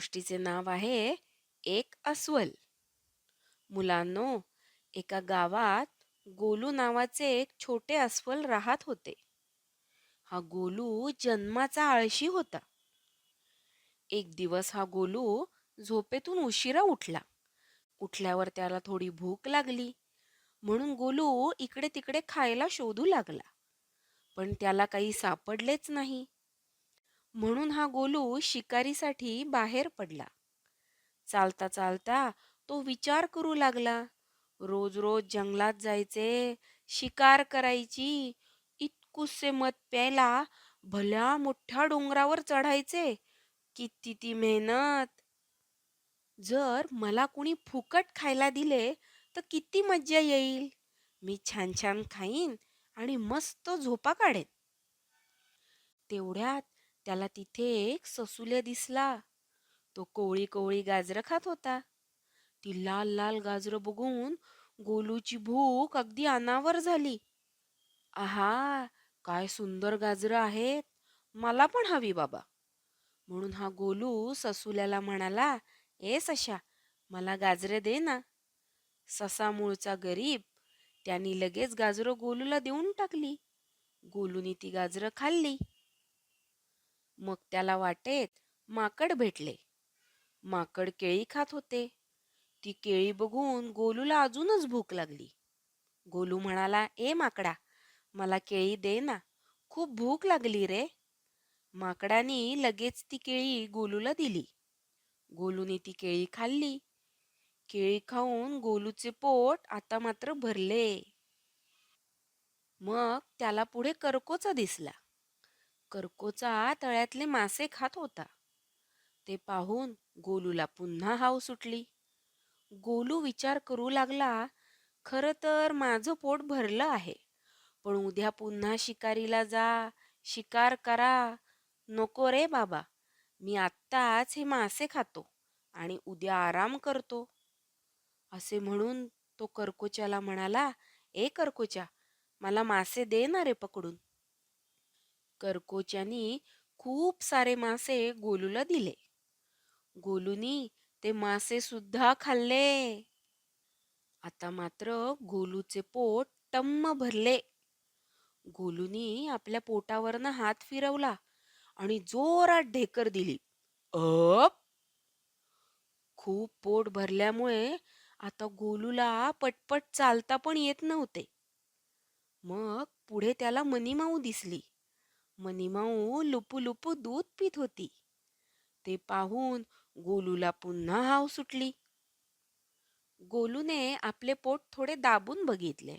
गोष्टीचे नाव आहे एक अस्वल. मुलांनो एका गावात गोलू नावाचे एक छोटे अस्वल राहत होते. हा गोलू जन्माचा आळशी होता. एक दिवस हा गोलू झोपेतून उशिरा उठला. उठल्यावर त्याला थोडी भूक लागली. म्हणून गोलू इकडे तिकडे खायला शोधू लागला. पण त्याला काही सापडलेच नाही. म्हणून हा गोलू शिकारीसाठी बाहेर पडला. चालता चालता तो विचार करू लागला. रोज रोज जंगलात जायचे शिकार करायची इतकुसे मत प्यायला भल्या मोठ्या डोंगरावर चढायचे. किती ती मेहनत! जर मला कुणी फुकट खायला दिले तर किती मज्जा येईल. मी छान छान खाईन आणि मस्त झोपा काढेन. तेवढ्यात त्याला तिथे एक ससुल्या दिसला. तो कोवळी कोवळी गाजरं खात होता. ती लाल लाल गाजरं बघून गोलूची भूक अगदी अनावर झाली. आहा काय सुंदर गाजरं आहेत. मला पण हवी बाबा. म्हणून हा गोलू ससुल्याला म्हणाला ए सशा मला गाजरे दे ना. ससा मूळचा गरीब त्यांनी लगेच गाजरं गोलूला देऊन टाकली. गोलूनी ती गाजरं खाल्ली. मग त्याला वाटेत माकड भेटले. माकड केळी खात होते. ती केळी बघून गोलूला अजूनच भूक लागली. गोलू म्हणाला ए माकडा मला केळी दे ना. खूप भूक लागली रे. माकडानी लगेच ती केळी गोलूला दिली. गोलूने ती केळी खाल्ली. केळी खाऊन गोलूचे पोट आता मात्र भरले. मग त्याला पुढे करकोचा दिसला. करकोचा तळ्यातले मासे खात होता. ते पाहून गोलूला पुन्हा हाव सुटली गोलू विचार करू लागला खरं तर माझं पोट भरलं आहे पण उद्या पुन्हा शिकारीला जा शिकार करा. नको रे बाबा मी आत्ताच हे मासे खातो आणि उद्या आराम करतो. असे म्हणून तो करकोच्याला म्हणाला ए करकोच्या मला मासे दे ना रे पकडून. करकोच्यानी खूप सारे मासे गोलूला दिले. गोलूनी ते मासे सुद्धा खाल्ले. आता मात्र गोलूचे पोट टम्म भरले. गोलूनी आपल्या पोटावरनं हात फिरवला आणि जोरात ढेकर दिली. अप! खूप पोट भरल्यामुळे आता गोलूला पटपट चालता पण येत नव्हते. मग पुढे त्याला मनीमाऊ दिसली. मनीमाऊ लुपू लुपू दूध पित होती. ते पाहून गोलूला पुन्हा हाव सुटली. गोलूने आपले पोट थोडे दाबून बघितले.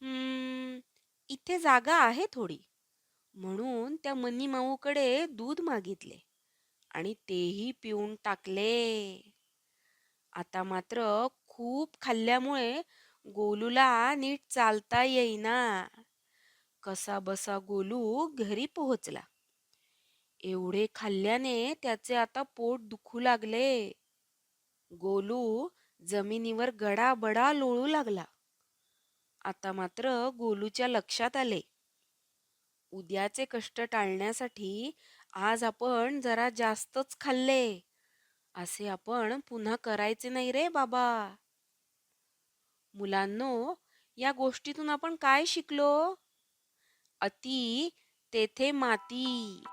हम्म इथे जागा आहे थोडी. म्हणून त्या मनीमाऊकडे दूध मागितले आणि तेही पिऊन टाकले. आता मात्र खूप खाल्ल्यामुळे गोलूला नीट चालता येईना. कसा बसा गोलू घरी पोहोचला. एवढे खाल्ल्याने त्याचे आता पोट दुखू लागले. गोलू जमिनीवर गडाबडा लोळू लागला. आता मात्र गोलूच्या लक्षात आले. उद्याचे कष्ट टाळण्यासाठी आज आपण जरा जास्तच खाल्ले. असे आपण पुन्हा करायचे नाही रे बाबा. मुलांनो या गोष्टीतून आपण काय शिकलो? अति तेथे माती.